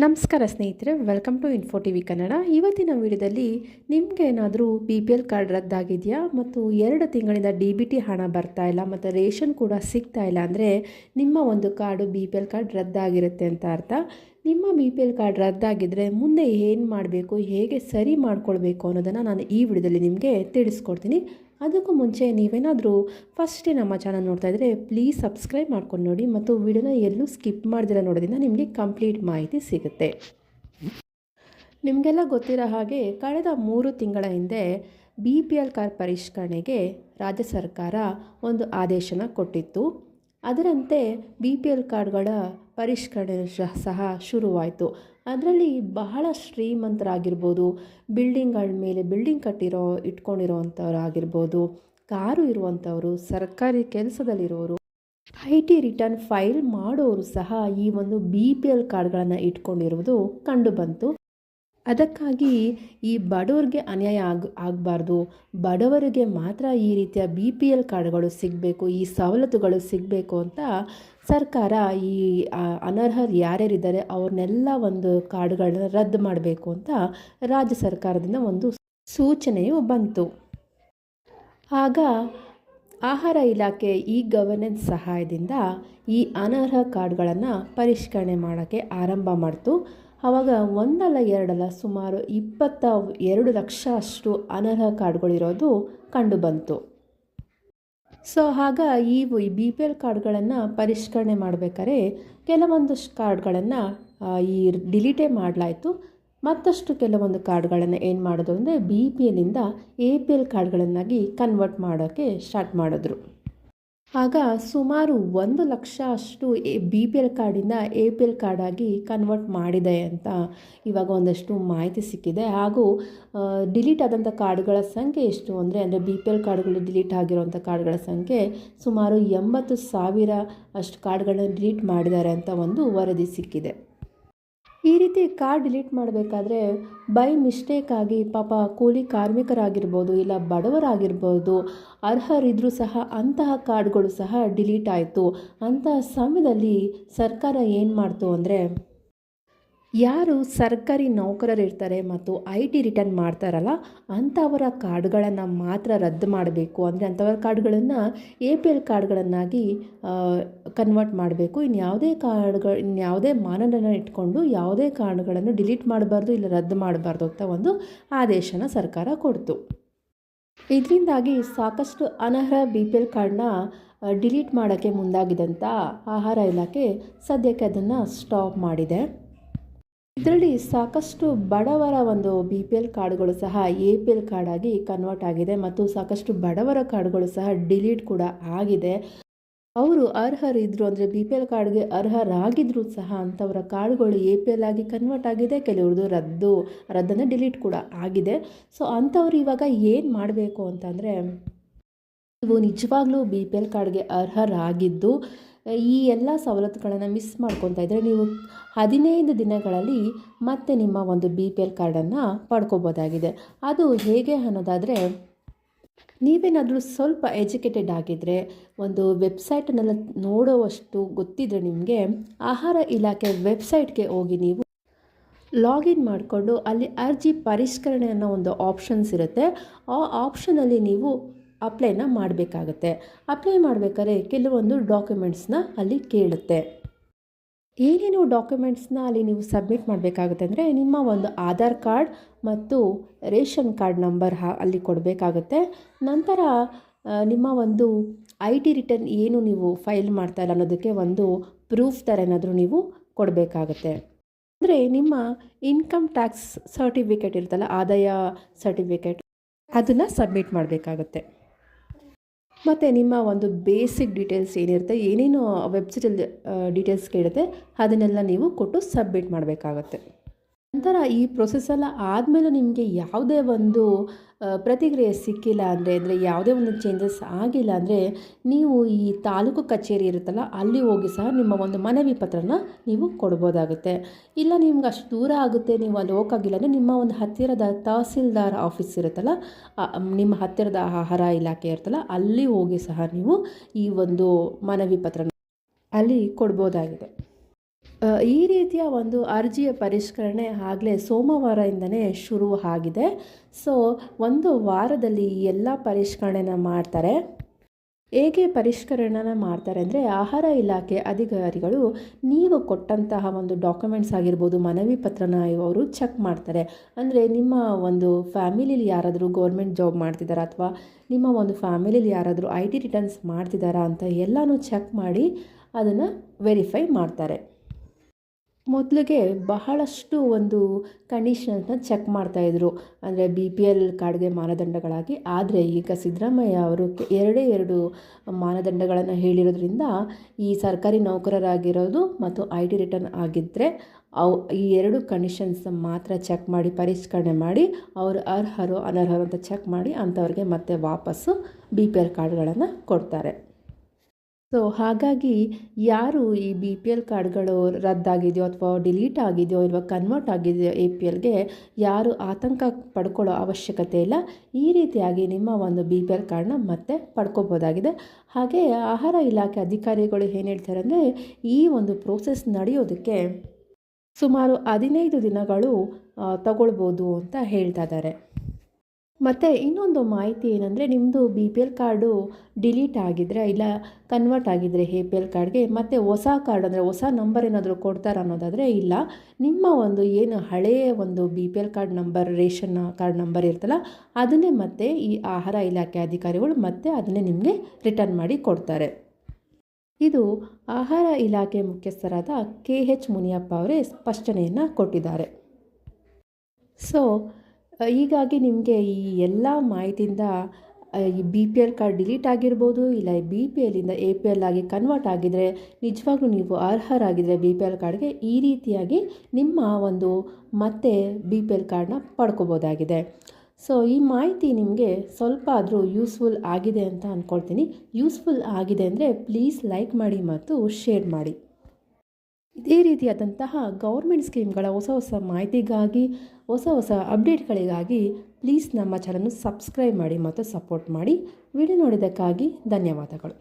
ನಮಸ್ಕಾರ ಸ್ನೇಹಿತರೆ welcome to info T V Kannada ಇವತ್ತಿನ ವಿಡಿಯೋದಲ್ಲಿ ನಿಮಗೆ ಏನಾದರೂ ಬಿ ಪಿ ಎಲ್ ಕಾರ್ಡ್ ರದ್ದಾಗಿದೆಯಾ? ಮತ್ತು ಎರಡು ತಿಂಗಳಿಂದ ಡಿ ಬಿ ಟಿ ಹಣ ಬರ್ತಾ ಇಲ್ಲ, ಮತ್ತು ರೇಷನ್ ಕೂಡ ಸಿಗ್ತಾ ಇಲ್ಲ ಅಂದರೆ ನಿಮ್ಮ ಒಂದು card B P L card ರದ್ದಾಗಿರುತ್ತೆ ಅಂತ ಅರ್ಥ. ನಿಮ್ಮ ಬಿ ಪಿ ಎಲ್ ಕಾರ್ಡ್ ರದ್ದಾಗಿದ್ದರೆ ಮುಂದೆ ಏನು ಮಾಡಬೇಕು, ಹೇಗೆ ಸರಿ ಮಾಡ್ಕೊಳ್ಬೇಕು ಅನ್ನೋದನ್ನು ನಾನು ಈ ವಿಡಿಯೋದಲ್ಲಿ ನಿಮಗೆ ತಿಳಿಸ್ಕೊಡ್ತೀನಿ. ಅದಕ್ಕೂ ಮುಂಚೆ ನೀವೇನಾದರೂ ಫಸ್ಟೇ ನಮ್ಮ ಚಾನಲ್ ನೋಡ್ತಾ ಇದ್ದರೆ ಪ್ಲೀಸ್ ಸಬ್ಸ್ಕ್ರೈಬ್ ಮಾಡ್ಕೊಂಡು ನೋಡಿ ಮತ್ತು ವಿಡಿಯೋನ ಎಲ್ಲೂ ಸ್ಕಿಪ್ ಮಾಡ್ದಿರ ನೋಡೋದ್ರಿಂದ ನಿಮಗೆ ಕಂಪ್ಲೀಟ್ ಮಾಹಿತಿ ಸಿಗುತ್ತೆ. ನಿಮಗೆಲ್ಲ ಗೊತ್ತಿರೋ ಹಾಗೆ ಕಳೆದ ಮೂರು ತಿಂಗಳ ಹಿಂದೆ ಬಿ ಪಿ ಎಲ್ ಕಾರ್ಡ್ ಪರಿಷ್ಕರಣೆಗೆ ರಾಜ್ಯ ಸರ್ಕಾರ ಒಂದು ಆದೇಶನ ಕೊಟ್ಟಿತ್ತು. ಅದರಂತೆ ಬಿ ಪಿ ಎಲ್ ಕಾರ್ಡ್ಗಳ ಪರಿಷ್ಕರಣೆ ಸಹ ಶುರುವಾಯಿತು. ಅದರಲ್ಲಿ ಬಹಳ ಶ್ರೀಮಂತರಾಗಿರ್ಬೋದು, ಬಿಲ್ಡಿಂಗ್ಗಳ ಮೇಲೆ ಬಿಲ್ಡಿಂಗ್ ಕಟ್ಟಿರೋ ಇಟ್ಕೊಂಡಿರೋವಂಥವ್ರು ಆಗಿರ್ಬೋದು ಕಾರು ಇರುವಂಥವರು, ಸರ್ಕಾರಿ ಕೆಲಸದಲ್ಲಿರೋರು ಐ ಟಿ ರಿಟರ್ನ್ ಫೈಲ್ ಮಾಡೋರು ಸಹ ಈ ಒಂದು ಬಿ ಪಿ ಎಲ್ ಕಾರ್ಡ್ಗಳನ್ನು ಇಟ್ಕೊಂಡಿರುವುದು ಕಂಡುಬಂತು ಅದಕ್ಕಾಗಿ ಈ ಬಡವ್ರಿಗೆ ಅನ್ಯಾಯ ಆಗ, ಆಗಬಾರ್ದು. ಬಡವರಿಗೆ ಮಾತ್ರ ಈ ರೀತಿಯ ಬಿ ಪಿ ಎಲ್ ಕಾರ್ಡ್ಗಳು ಸಿಗಬೇಕು, ಈ ಸವಲತ್ತುಗಳು ಸಿಗಬೇಕು ಅಂತ ಸರ್ಕಾರ ಈ ಅನರ್ಹರು ಯಾರ್ಯಾರಿದ್ದಾರೆ ಅವ್ರನ್ನೆಲ್ಲ ಒಂದು ಕಾರ್ಡ್ಗಳನ್ನ ರದ್ದು ಮಾಡಬೇಕು ಅಂತ ರಾಜ್ಯ ಸರ್ಕಾರದಿಂದ ಒಂದು ಸೂಚನೆಯು ಬಂತು. ಆಗ ಆಹಾರ ಇಲಾಖೆ ಈ ಗವರ್ನೆನ್ಸ್ ಸಹಾಯದಿಂದ ಈ ಅನರ್ಹ ಕಾರ್ಡ್ಗಳನ್ನು ಪರಿಷ್ಕರಣೆ ಮಾಡೋಕ್ಕೆ ಆರಂಭ ಮಾಡ್ತು. ಆವಾಗ ಒಂದಲ್ಲ ಎರಡಲ್ಲ ಸುಮಾರು ಇಪ್ಪತ್ತ ಎರಡು ಲಕ್ಷ ಅಷ್ಟು ಅನರ್ಹ ಕಾರ್ಡ್ಗಳಿರೋದು ಕಂಡುಬಂತು. ಸೊ, ಆಗ ಈ ಬಿ ಪಿ ಎಲ್ ಕಾರ್ಡ್ಗಳನ್ನು ಪರಿಷ್ಕರಣೆ ಮಾಡಬೇಕಾದ್ರೆ ಕೆಲವೊಂದು ಕಾರ್ಡ್ಗಳನ್ನು ಈ ಡಿಲೀಟೇ ಮಾಡಲಾಯಿತು. ಮತ್ತಷ್ಟು ಕೆಲವೊಂದು ಕಾರ್ಡ್ಗಳನ್ನು ಏನು ಮಾಡೋದು ಅಂದರೆ ಬಿ ಪಿ ಎಲ್ಲಿಂದ ಎ ಪಿ ಎಲ್ ಕಾರ್ಡ್ಗಳನ್ನಾಗಿ ಕನ್ವರ್ಟ್ ಮಾಡೋಕ್ಕೆ ಸ್ಟಾರ್ಟ್ ಮಾಡಿದ್ರು. ಆಗ ಸುಮಾರು ಒಂದು ಲಕ್ಷ ಅಷ್ಟು ಎ ಬಿ ಪಿ ಎಲ್ ಕಾರ್ಡಿಂದ ಎ ಪಿ ಎಲ್ ಕಾರ್ಡಾಗಿ ಕನ್ವರ್ಟ್ ಮಾಡಿದೆ ಅಂತ ಇವಾಗ ಒಂದಷ್ಟು ಮಾಹಿತಿ ಸಿಕ್ಕಿದೆ. ಹಾಗೂ ಡಿಲೀಟ್ ಆದಂಥ ಕಾರ್ಡ್ಗಳ ಸಂಖ್ಯೆ ಎಷ್ಟು ಅಂದರೆ ಅಂದರೆ ಬಿ ಪಿ ಎಲ್ ಕಾರ್ಡ್ಗಳು ಡಿಲೀಟ್ ಆಗಿರುವಂಥ ಕಾರ್ಡ್ಗಳ ಸಂಖ್ಯೆ ಸುಮಾರು ಎಂಬತ್ತು ಸಾವಿರ ಅಷ್ಟು ಕಾರ್ಡ್ಗಳನ್ನ ಡಿಲೀಟ್ ಮಾಡಿದ್ದಾರೆ ಅಂತ ಒಂದು ವರದಿ ಸಿಕ್ಕಿದೆ. ಈ ರೀತಿ ಕಾರ್ಡ್ ಡಿಲೀಟ್ ಮಾಡಬೇಕಾದ್ರೆ ಬೈ ಮಿಸ್ಟೇಕ್ ಆಗಿ ಪಾಪ ಕೂಲಿ ಕಾರ್ಮಿಕರಾಗಿರ್ಬೋದು ಇಲ್ಲ ಬಡವರಾಗಿರ್ಬೋದು ಅರ್ಹರಿದ್ದರೂ ಸಹ ಅಂತಹ ಕಾರ್ಡ್ಗಳು ಸಹ ಡಿಲೀಟ್ ಆಯಿತು. ಅಂತಹ ಸಮಯದಲ್ಲಿ ಸರ್ಕಾರ ಏನು ಮಾಡ್ತು ಅಂದರೆ ಯಾರು ಸರ್ಕಾರಿ ನೌಕರರಿರ್ತಾರೆ ಮತ್ತು ಐ ಟಿ ರಿಟರ್ನ್ ಮಾಡ್ತಾರಲ್ಲ ಅಂಥವರ ಕಾರ್ಡ್ಗಳನ್ನು ಮಾತ್ರ ರದ್ದು ಮಾಡಬೇಕು. ಅಂದರೆ ಅಂಥವರ ಕಾರ್ಡ್ಗಳನ್ನು ಎ ಪಿ ಎಲ್ ಕಾರ್ಡ್ಗಳನ್ನಾಗಿ ಕನ್ವರ್ಟ್ ಮಾಡಬೇಕು. ಇನ್ನು ಯಾವುದೇ ಕಾರ್ಡ್ಗಳು ಇನ್ಯಾವುದೇ ಮಾನದಂಡನ ಇಟ್ಕೊಂಡು ಯಾವುದೇ ಕಾರ್ಡ್ಗಳನ್ನು ಡಿಲೀಟ್ ಮಾಡಬಾರ್ದು ಇಲ್ಲ ರದ್ದು ಮಾಡಬಾರ್ದು ಅಂತ ಒಂದು ಆದೇಶನ ಸರ್ಕಾರ ಕೊಡ್ತು. ಇದರಿಂದಾಗಿ ಸಾಕಷ್ಟು ಅನರ್ಹ ಬಿ ಪಿ ಎಲ್ ಕಾರ್ಡ್ನ ಡಿಲೀಟ್ ಮಾಡೋಕ್ಕೆ ಮುಂದಾಗಿದಂಥ ಆಹಾರ ಇಲಾಖೆ ಸದ್ಯಕ್ಕೆ ಅದನ್ನು ಸ್ಟಾಪ್ ಮಾಡಿದೆ. ಇದರಲ್ಲಿ ಸಾಕಷ್ಟು ಬಡವರ ಒಂದು ಬಿ ಪಿ ಎಲ್ ಕಾರ್ಡ್ಗಳು ಸಹ ಎ ಪಿ ಎಲ್ ಕಾರ್ಡ್ ಆಗಿ ಕನ್ವರ್ಟ್ ಆಗಿದೆ ಮತ್ತು ಸಾಕಷ್ಟು ಬಡವರ ಕಾರ್ಡ್ಗಳು ಸಹ ಡಿಲೀಟ್ ಕೂಡ ಆಗಿದೆ. ಅವರು ಅರ್ಹರಿದ್ರು ಅಂದರೆ ಬಿ ಪಿ ಎಲ್ ಕಾರ್ಡ್ಗೆ ಅರ್ಹರಾಗಿದ್ದರೂ ಸಹ ಅಂಥವರ ಕಾರ್ಡ್ಗಳು ಎ ಪಿ ಎಲ್ ಆಗಿ ಕನ್ವರ್ಟ್ ಆಗಿದೆ, ಕೆಲವ್ರದ್ದು ರದ್ದು, ರದ್ದನ್ನು ಡಿಲೀಟ್ ಕೂಡ ಆಗಿದೆ. ಸೊ ಅಂಥವ್ರು ಇವಾಗ ಏನು ಮಾಡಬೇಕು ಅಂತಂದರೆ ನೀವು ನಿಜವಾಗ್ಲೂ ಬಿ ಪಿ ಎಲ್ ಕಾರ್ಡ್ಗೆ ಅರ್ಹರಾಗಿದ್ದು ಈ ಎಲ್ಲ ಸವಲತ್ತುಗಳನ್ನು ಮಿಸ್ ಮಾಡ್ಕೊತಾ ಇದ್ದರೆ ನೀವು ಹದಿನೈದು ದಿನಗಳಲ್ಲಿ ಮತ್ತೆ ನಿಮ್ಮ ಒಂದು ಬಿ ಪಿ ಎಲ್ ಕಾರ್ಡನ್ನು ಪಡ್ಕೋಬೋದಾಗಿದೆ. ಅದು ಹೇಗೆ ಅನ್ನೋದಾದರೆ, ನೀವೇನಾದರೂ ಸ್ವಲ್ಪ ಎಜುಕೇಟೆಡ್ ಆಗಿದ್ದರೆ ಒಂದು ವೆಬ್ಸೈಟನ್ನೆಲ್ಲ ನೋಡೋವಷ್ಟು ಗೊತ್ತಿದ್ದರೆ ನಿಮಗೆ ಆಹಾರ ಇಲಾಖೆ ವೆಬ್ಸೈಟ್ಗೆ ಹೋಗಿ ನೀವು ಲಾಗಿನ್ ಮಾಡಿಕೊಂಡು ಅಲ್ಲಿ ಅರ್ಜಿ ಪರಿಷ್ಕರಣೆ ಅನ್ನೋ ಒಂದು ಆಪ್ಷನ್ಸ್ ಇರುತ್ತೆ. ಆ ಆಪ್ಷನಲ್ಲಿ ನೀವು ಅಪ್ಲೈನ ಮಾಡಬೇಕಾಗತ್ತೆ. ಅಪ್ಲೈ ಮಾಡಬೇಕಾದ್ರೆ ಕೆಲವೊಂದು ಡಾಕ್ಯುಮೆಂಟ್ಸ್ನ ಅಲ್ಲಿ ಕೇಳುತ್ತೆ. ಏನೇನು ಡಾಕ್ಯುಮೆಂಟ್ಸ್ನ ಅಲ್ಲಿ ನೀವು ಸಬ್ಮಿಟ್ ಮಾಡಬೇಕಾಗುತ್ತೆ ಅಂದರೆ ನಿಮ್ಮ ಒಂದು ಆಧಾರ್ ಕಾರ್ಡ್ ಮತ್ತು ರೇಷನ್ ಕಾರ್ಡ್ ನಂಬರ್ ಹಾ ಅಲ್ಲಿ ಕೊಡಬೇಕಾಗುತ್ತೆ. ನಂತರ ನಿಮ್ಮ ಒಂದು ಐ ಟಿ ರಿಟರ್ನ್ ಏನು ನೀವು ಫೈಲ್ ಮಾಡ್ತಾ ಇಲ್ಲ ಅನ್ನೋದಕ್ಕೆ ಒಂದು ಪ್ರೂಫ್ ಥರ ಏನಾದರೂ ನೀವು ಕೊಡಬೇಕಾಗತ್ತೆ. ಅಂದರೆ ನಿಮ್ಮ ಇನ್ಕಮ್ ಟ್ಯಾಕ್ಸ್ ಸರ್ಟಿಫಿಕೇಟ್ ಇರುತ್ತಲ್ಲ, ಆದಾಯ ಸರ್ಟಿಫಿಕೇಟ್ ಅದನ್ನು ಸಬ್ಮಿಟ್ ಮಾಡಬೇಕಾಗುತ್ತೆ. ಮತ್ತು ನಿಮ್ಮ ಒಂದು ಬೇಸಿಕ್ ಡೀಟೇಲ್ಸ್ ಏನಿರುತ್ತೆ, ಏನೇನು ವೆಬ್ಸೈಟಲ್ಲಿ ಡೀಟೇಲ್ಸ್ ಕೇಳುತ್ತೆ, ಅದನ್ನೆಲ್ಲ ನೀವು ಕೊಟ್ಟು ಸಬ್ಮಿಟ್ ಮಾಡಬೇಕಾಗತ್ತೆ. ನಂತರ ಈ ಪ್ರೊಸೆಸ್ಸೆಲ್ಲ ಆದಮೇಲೆ ನಿಮಗೆ ಯಾವುದೇ ಒಂದು ಪ್ರತಿಕ್ರಿಯೆ ಸಿಕ್ಕಿಲ್ಲ ಅಂದರೆ ಅಂದರೆ ಯಾವುದೇ ಒಂದು ಚೇಂಜಸ್ ಆಗಿಲ್ಲ ಅಂದರೆ ನೀವು ಈ ತಾಲೂಕು ಕಚೇರಿ ಇರುತ್ತಲ್ಲ, ಅಲ್ಲಿ ಹೋಗಿ ಸಹ ನಿಮ್ಮ ಒಂದು ಮನವಿ ಪತ್ರನ ನೀವು ಕೊಡ್ಬೋದಾಗುತ್ತೆ. ಇಲ್ಲ ನಿಮ್ಗೆ ಅಷ್ಟು ದೂರ ಆಗುತ್ತೆ, ನೀವು ಅಲ್ಲಿ ಹೋಗೋಕ್ಕಾಗಿಲ್ಲ ಅಂದರೆ ನಿಮ್ಮ ಒಂದು ಹತ್ತಿರದ ತಹಸೀಲ್ದಾರ್ ಆಫೀಸ್ ಇರುತ್ತಲ್ಲ ನಿಮ್ಮ ಹತ್ತಿರದ ಆಹಾರ ಇಲಾಖೆ ಇರುತ್ತಲ್ಲ, ಅಲ್ಲಿ ಹೋಗಿ ಸಹ ನೀವು ಈ ಒಂದು ಮನವಿ ಪತ್ರನ ಅಲ್ಲಿ ಕೊಡ್ಬೋದಾಗಿದೆ. ಈ ರೀತಿಯ ಒಂದು ಅರ್ಜಿಯ ಪರಿಷ್ಕರಣೆ ಆಗಲೇ ಸೋಮವಾರದಿಂದನೇ ಶುರು ಆಗಿದೆ. ಸೊ, ಒಂದು ವಾರದಲ್ಲಿ ಎಲ್ಲ ಪರಿಷ್ಕರಣೆನ ಮಾಡ್ತಾರೆ. ಹೇಗೆ ಪರಿಷ್ಕರಣೆನ ಮಾಡ್ತಾರೆ ಅಂದರೆ, ಆಹಾರ ಇಲಾಖೆ ಅಧಿಕಾರಿಗಳು ನೀವು ಕೊಟ್ಟಂತಹ ಒಂದು ಡಾಕ್ಯುಮೆಂಟ್ಸ್ ಆಗಿರ್ಬೋದು, ಮನವಿ ಪತ್ರನ ಅವರು ಚೆಕ್ ಮಾಡ್ತಾರೆ. ಅಂದರೆ, ನಿಮ್ಮ ಒಂದು ಫ್ಯಾಮಿಲಿಲಿ ಯಾರಾದರೂ ಗೌರ್ಮೆಂಟ್ ಜಾಬ್ ಮಾಡ್ತಿದ್ದಾರಾ ಅಥವಾ ನಿಮ್ಮ ಒಂದು ಫ್ಯಾಮಿಲಿಲಿ ಯಾರಾದರೂ ಐ ಟಿ ರಿಟರ್ನ್ಸ್ ಮಾಡ್ತಿದ್ದಾರಾ ಅಂತ ಎಲ್ಲನೂ ಚೆಕ್ ಮಾಡಿ ಅದನ್ನು ವೆರಿಫೈ ಮಾಡ್ತಾರೆ. ಮೊದಲಿಗೆ ಬಹಳಷ್ಟು ಒಂದು ಕಂಡೀಷನ್ಸ್ನ ಚೆಕ್ ಮಾಡ್ತಾಯಿದ್ರು ಅಂದರೆ ಬಿ ಪಿ ಎಲ್ ಕಾರ್ಡ್ಗೆ ಮಾನದಂಡಗಳಾಗಿ. ಆದರೆ ಈಗ ಸಿದ್ದರಾಮಯ್ಯ ಅವರು ಎರಡೇ ಎರಡು ಮಾನದಂಡಗಳನ್ನು ಹೇಳಿರೋದ್ರಿಂದ ಈ ಸರ್ಕಾರಿ ನೌಕರರಾಗಿರೋದು ಮತ್ತು ಐ ಟಿ ರಿಟರ್ನ್ ಆಗಿದ್ದರೆ ಅವು, ಈ ಎರಡು ಕಂಡೀಷನ್ಸ್ ಮಾತ್ರ ಚೆಕ್ ಮಾಡಿ, ಪರಿಷ್ಕರಣೆ ಮಾಡಿ, ಅವರು ಅರ್ಹರು ಅನರ್ಹರು ಅಂತ ಚೆಕ್ ಮಾಡಿ ಅಂಥವ್ರಿಗೆ ಮತ್ತೆ ವಾಪಸ್ಸು ಬಿ ಪಿ ಎಲ್ ಕಾರ್ಡ್ಗಳನ್ನು ಕೊಡ್ತಾರೆ. ಸೊ ಹಾಗಾಗಿ ಯಾರು ಈ ಬಿ ಪಿ ಎಲ್ ಕಾರ್ಡ್ಗಳು ರದ್ದಾಗಿದೆಯೋ ಅಥವಾ ಡಿಲೀಟ್ ಆಗಿದೆಯೋ ಇಲ್ವಾ ಕನ್ವರ್ಟ್ ಆಗಿದೆಯೋ ಎ ಪಿ ಎಲ್ಗೆ ಯಾರು ಆತಂಕ ಪಡ್ಕೊಳ್ಳೋ ಅವಶ್ಯಕತೆ ಇಲ್ಲ. ಈ ರೀತಿಯಾಗಿ ನಿಮ್ಮ ಒಂದು ಬಿ ಪಿ ಎಲ್ ಕಾರ್ಡ್ನ ಮತ್ತೆ ಪಡ್ಕೋಬೋದಾಗಿದೆ. ಹಾಗೆ ಆಹಾರ ಇಲಾಖೆ ಅಧಿಕಾರಿಗಳು ಏನು ಹೇಳ್ತಾರೆ ಅಂದರೆ ಈ ಒಂದು ಪ್ರೋಸೆಸ್ ನಡೆಯೋದಕ್ಕೆ ಸುಮಾರು ಹದಿನೈದು ದಿನಗಳು ತಗೊಳ್ಬೋದು ಅಂತ ಹೇಳ್ತಾ ಇದ್ದಾರೆ. ಮತ್ತು ಇನ್ನೊಂದು ಮಾಹಿತಿ ಏನಂದರೆ ನಿಮ್ಮದು B P L card delete ಆಗಿದ್ದರೆ ಇಲ್ಲ ಕನ್ವರ್ಟ್ ಆಗಿದ್ದರೆ ಎ ಪಿ ಎಲ್ ಕಾರ್ಡ್ಗೆ ಮತ್ತು ಹೊಸ ಕಾರ್ಡ್ ಅಂದರೆ ಹೊಸ ನಂಬರ್ ಏನಾದರೂ ಕೊಡ್ತಾರೆ ಅನ್ನೋದಾದರೆ ಇಲ್ಲ. ನಿಮ್ಮ ಒಂದು ಏನು ಹಳೆಯ ಒಂದು B P L card number ration card number ಇರ್ತಲ್ಲ, ಅದನ್ನೇ ಮತ್ತೆ ಈ ಆಹಾರ ಇಲಾಖೆ ಅಧಿಕಾರಿಗಳು ಮತ್ತೆ ಅದನ್ನೇ ನಿಮಗೆ ರಿಟರ್ನ್ ಮಾಡಿ ಕೊಡ್ತಾರೆ. ಇದು ಆಹಾರ ಇಲಾಖೆ ಮುಖ್ಯಸ್ಥರಾದ ಕೆ ಎಚ್ ಮುನಿಯಪ್ಪ ಅವರೇ ಸ್ಪಷ್ಟನೆಯನ್ನು ಕೊಟ್ಟಿದ್ದಾರೆ. ಸೊ ಹೀಗಾಗಿ ನಿಮಗೆ ಈ ಎಲ್ಲ ಮಾಹಿತಿಯಿಂದ ಈ B P L card delete ಆಗಿರ್ಬೋದು, ಇಲ್ಲ ಬಿ ಪಿ ಎಲ್ಲಿಂದ ಎ ಪಿ ಎಲ್ ಆಗಿ ಕನ್ವರ್ಟ್ ಆಗಿದ್ರೆ, ನಿಜವಾಗ್ಲೂ ನೀವು ಅರ್ಹರಾಗಿದ್ದರೆ ಬಿ ಪಿ ಎಲ್ ಕಾರ್ಡ್ಗೆ ಈ ರೀತಿಯಾಗಿ ನಿಮ್ಮ ಒಂದು ಮತ್ತೆ ಬಿ ಪಿ ಎಲ್ ಕಾರ್ಡ್ನ ಪಡ್ಕೋಬೋದಾಗಿದೆ. ಸೊ ಈ ಮಾಹಿತಿ ನಿಮಗೆ ಸ್ವಲ್ಪ ಆದರೂ ಯೂಸ್ಫುಲ್ ಆಗಿದೆ ಅಂತ ಅಂದ್ಕೊಳ್ತೀನಿ ಯೂಸ್ಫುಲ್ ಆಗಿದೆ ಅಂದರೆ ಪ್ಲೀಸ್ ಲೈಕ್ ಮಾಡಿ ಮತ್ತು ಶೇರ್ ಮಾಡಿ. ಇದೇ ರೀತಿಯಾದಂತಹ ಗೌರ್ಮೆಂಟ್ ಸ್ಕೀಮ್ಗಳ ಹೊಸ ಹೊಸ ಮಾಹಿತಿಗಾಗಿ, ಹೊಸ ಹೊಸ ಅಪ್ಡೇಟ್ಗಳಿಗಾಗಿ ಪ್ಲೀಸ್ ನಮ್ಮ ಚಾನಲ್ನ ಸಬ್ಸ್ಕ್ರೈಬ್ ಮಾಡಿ ಮತ್ತು ಸಪೋರ್ಟ್ ಮಾಡಿ. ವಿಡಿಯೋ ನೋಡಿದ್ದಕ್ಕಾಗಿ ಧನ್ಯವಾದಗಳು.